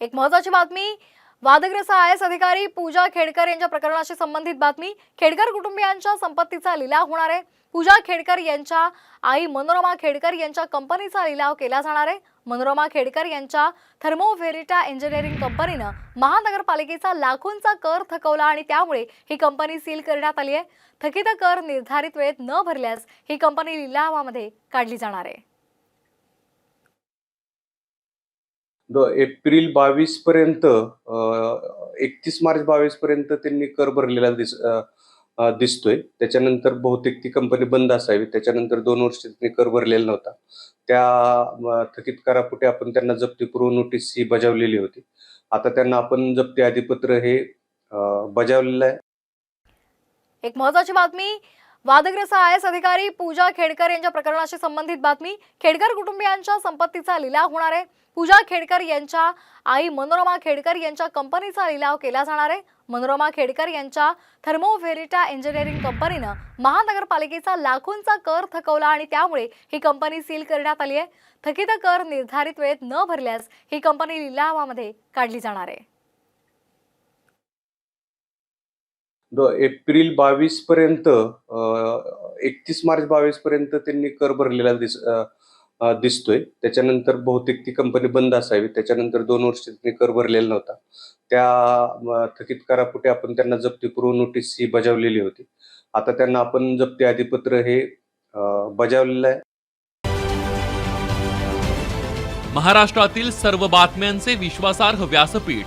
एक महत्वाची बातमी वादग्रस्त आय एस अधिकारी पूजा खेडकर यांच्या प्रकरणाशी संबंधित बातमी. खेडकर कुटुंबियांच्या संपत्तीचा लिलाव होणार आहे. पूजा खेडकर यांच्या आई मनोरमा खेडकर यांच्या कंपनीचा लिलाव केला जाणार आहे. मनोरमा खेडकर यांच्या थर्मोव्हेरिटा इंजिनिअरिंग कंपनीनं महानगरपालिकेचा लाखोंचा कर थकवला आणि त्यामुळे ही कंपनी सील करण्यात आली आहे. थकीत कर निर्धारित वेळेत न भरल्यास ही कंपनी लिलावामध्ये काढली जाणार आहे. एप्रिल बावीस पर्यंत एकतीस मार्च बावीस पर्यंत त्यांनी कर भरलेला दिस दिसतोय. त्याच्यानंतर बहुतेक ती कंपनी बंद असावी. त्याच्यानंतर दोन वर्ष त्यांनी कर भरलेला नव्हता. त्या थकीत करापोटी आपण त्यांना जप्तीपूर्व नोटीस ही बजावलेली होती. आता त्यांना आपण जप्ती अधिपत्र हे बजावलेलं आहे. एक महत्वाची बातमी वादग्रस्त आय एस अधिकारी पूजा खेडकर यांच्या प्रकरणाशी संबंधित बातमी. खेडकर कुटुंबियांच्या संपत्तीचा लिलाव होणार आहे. पूजा खेडकर यांच्या आई मनोरमा खेडकर यांच्या कंपनीचा लिलाव केला जाणार आहे. मनोरमा खेडकर यांच्या थर्मोव्हेरिटा इंजिनिअरिंग कंपनीनं महानगरपालिकेचा लाखोंचा कर थकवला आणि त्यामुळे ही कंपनी सील करण्यात आली आहे. थकीत कर निर्धारित वेळेत न भरल्यास ही कंपनी लिलावामध्ये काढली जाणार आहे. एप्रिल बावीस पर्यंत एकतीस मार्च बावीस पर्यंत त्यांनी कर भरलेला दिस दिसतोय. त्याच्यानंतर बहुतेक ती कंपनी बंद असावी. त्याच्यानंतर दोन वर्ष त्यांनी कर भरलेला नव्हता. त्या थकीत करापुटे आपण त्यांना जप्तीपूर्व नोटीस ही बजावलेली होती. आता त्यांना आपण जप्ती अधिपत्र हे बजावलेलं आहे. महाराष्ट्रातील सर्व बातम्यांचे विश्वासार्ह व्यासपीठ